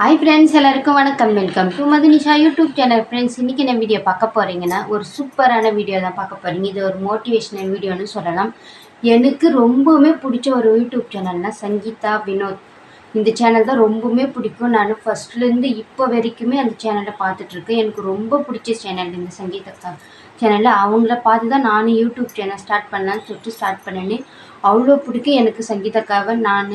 Hi friends எல்லாருக்கும் வணக்கம். Welcome to Madhunisha YouTube channel friends இன்றைக்கி என்ன வீடியோ பார்க்க போகிறீங்கன்னா ஒரு சூப்பரான வீடியோ தான் பார்க்க போகிறீங்க இது ஒரு மோட்டிவேஷனல் வீடியோன்னு சொல்லலாம். எனக்கு ரொம்பவுமே பிடிச்ச ஒரு யூடியூப் சேனல்னால் சங்கீதா வினோத். இந்த சேனல் தான் ரொம்பவுமே பிடிக்கும். நான் ஃபஸ்ட்லேருந்து இப்போ வரைக்குமே அந்த சேனலை பார்த்துட்ருக்கேன் எனக்கு ரொம்ப பிடிச்ச சேனல் இந்த சங்கீதா சேனலில் அவங்கள பார்த்து தான் நானும் யூடியூப் சேனல் ஸ்டார்ட் பண்ணலான்னு சொல்லிட்டு ஸ்டார்ட் பண்ணேன். அவ்வளோ பிடிக்கும் எனக்கு சங்கீதக்காவை நான்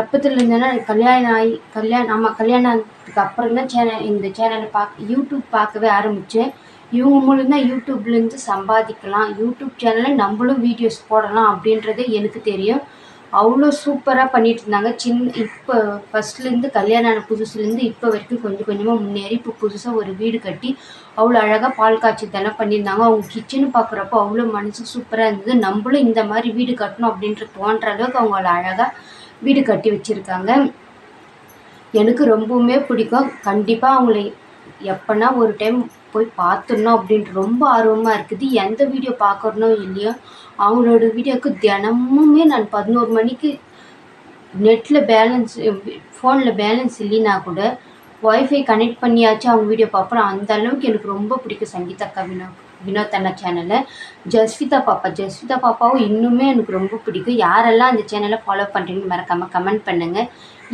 எப்பத்துல இருந்தேன்னா கல்யாணம் ஆகி கல்யாணம் ஆமாம் கல்யாணத்துக்கு அப்புறம் தான் சேனல் இந்த சேனலை பார்க்க யூடியூப் பார்க்கவே ஆரம்பித்தேன் இவங்க மூலம் தான் யூடியூப்லேருந்து சம்பாதிக்கலாம். யூடியூப் சேனலில் நம்மளும் வீடியோஸ் போடலாம் அப்படின்றதே எனக்கு தெரியும். அவ்வளோ சூப்பராக பண்ணிகிட்டு இருந்தாங்க சின்ன இப்போ ஃபஸ்ட்லேருந்து கல்யாணம் ஆன புதுசுலேருந்து இப்போ வரைக்கும் கொஞ்சம் கொஞ்சமாக முன்னேறி இப்போ புதுசாக ஒரு வீடு கட்டி அவ்வளோ அழகாக பால் காய்ச்சி தானே பண்ணியிருந்தாங்க. அவங்க கிச்சனு பார்க்குறப்போ அவ்வளோ மனசு சூப்பராக இருந்தது. நம்மளும் இந்த மாதிரி வீடு கட்டணும் அப்படின்ற தோன்ற அளவுக்கு அவங்க அழகாக வீடு கட்டி வச்சுருக்காங்க. எனக்கு ரொம்பவுமே பிடிக்கும். கண்டிப்பாக அவங்கள எப்போனா ஒரு டைம் போய் பார்த்துடணும் அப்படின்ட்டு ரொம்ப ஆர்வமாக இருக்குது. எந்த வீடியோ பார்க்குறனோ இல்லையோ அவங்களோட வீடியோவுக்கு தினமுமே நான் பதினோரு மணிக்கு நெட்டில் பேலன்ஸ் ஃபோனில் பேலன்ஸ் இல்லைன்னா கூட ஒய்ஃபை கனெக்ட் பண்ணியாச்சும் அவங்க வீடியோ பார்ப்பேன். அந்த அளவுக்கு எனக்கு ரொம்ப பிடிக்கும் சங்கீதா வினோ வினோத் அண்ணா சேனலில் ஜஸ்விதா பாப்பா ஜஸ்விதா பாப்பாவும் இன்னுமே எனக்கு ரொம்ப பிடிக்கும். யாரெல்லாம் அந்த சேனலை ஃபாலோ பண்ணுறீங்கன்னு மறக்காமல் கமெண்ட் பண்ணுங்கள்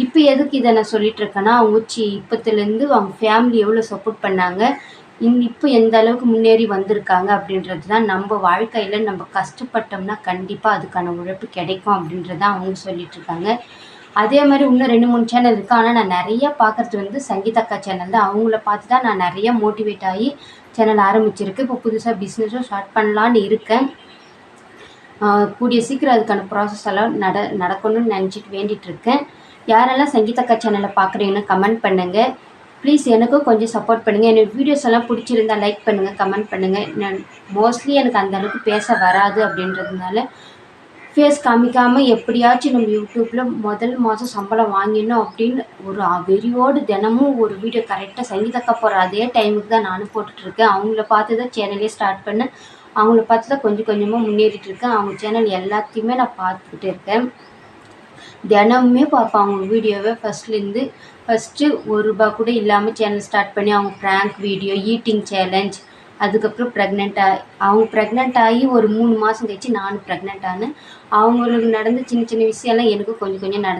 இப்போ எதுக்கு இதை நான் சொல்லிகிட்ருக்கேன்னா அவங்க உச்சி இப்போத்துலேருந்து அவங்க ஃபேமிலி எவ்வளோ சப்போர்ட் பண்ணாங்க இன் இப்போ எந்த அளவுக்கு முன்னேறி வந்திருக்காங்க அப்படின்றது தான் நம்ம வாழ்க்கையில் நம்ம கஷ்டப்பட்டோம்னா கண்டிப்பாக அதுக்கான உழைப்பு கிடைக்கும் அப்படின்றது தான் அவங்க சொல்லிகிட்ருக்காங்க அதே மாதிரி இன்னும் ரெண்டு மூணு சேனல் இருக்குது ஆனால் நான் நிறையா பார்க்குறது வந்து சங்கீதக்கா சேனல் தான். அவங்கள பார்த்து தான் நான் நிறையா மோட்டிவேட் ஆகி சேனல் ஆரம்பிச்சிருக்கு. இப்போ புதுசாக பிஸ்னஸும் ஸ்டார்ட் பண்ணலான்னு இருக்கேன். கூடிய சீக்கிரம் அதுக்கான ப்ராசஸ் எல்லாம் நட நடக்கணும்னு நினச்சிட்டு வேண்டிகிட்டு இருக்கேன். யாரெல்லாம் சங்கீதக்கா சேனலை பார்க்குறீங்கன்னு கமெண்ட் பண்ணுங்கள் ப்ளீஸ் எனக்கும் கொஞ்சம் சப்போர்ட் பண்ணுங்கள் எனக்கு வீடியோஸ் எல்லாம் பிடிச்சிருந்தா லைக் பண்ணுங்கள் கமெண்ட் பண்ணுங்கள் நான் மோஸ்ட்லி எனக்கு அந்தளவுக்கு பேச வராது அப்படின்றதுனால ஃபேஸ் காமிக்காமல் எப்படியாச்சும் நம்ம யூடியூப்பில் முதல் மாதம் சம்பளம் வாங்கிடணும் அப்படின்னு ஒரு வெறியோடு தினமும் ஒரு வீடியோ கரெக்டாக சங்கீதக்கா போகிற அதே டைமுக்கு தான் நானும் போட்டுட்ருக்கேன். அவங்கள பார்த்து தான் சேனலே ஸ்டார்ட் பண்ணேன். அவங்கள பார்த்து தான் கொஞ்சம் கொஞ்சமாக முன்னேறிட்டு இருக்கேன். அவங்க சேனல் எல்லாத்தையுமே நான் பார்த்துக்கிட்டு இருக்கேன். தினமுமே பார்ப்பேன் அவங்க வீடியோவை ஃபஸ்ட்லேருந்து ஃபஸ்ட்டு ஒரு ரூபா கூட இல்லாமல் சேனல் ஸ்டார்ட் பண்ணி அவங்க ப்ராங்க் வீடியோ ஈட்டிங் சேலஞ்ச் அதுக்கப்புறம் ப்ரெக்னென்ட் ஆகி அவங்க ப்ரெக்னென்ட் ஆகி ஒரு மூணு மாதம் கழிச்சு நானும் ப்ரெக்னென்ட் ஆனேன். அவங்களுக்கு நடந்த சின்ன சின்ன விஷயம்லாம் எனக்கும் கொஞ்சம் கொஞ்சம் நடந்து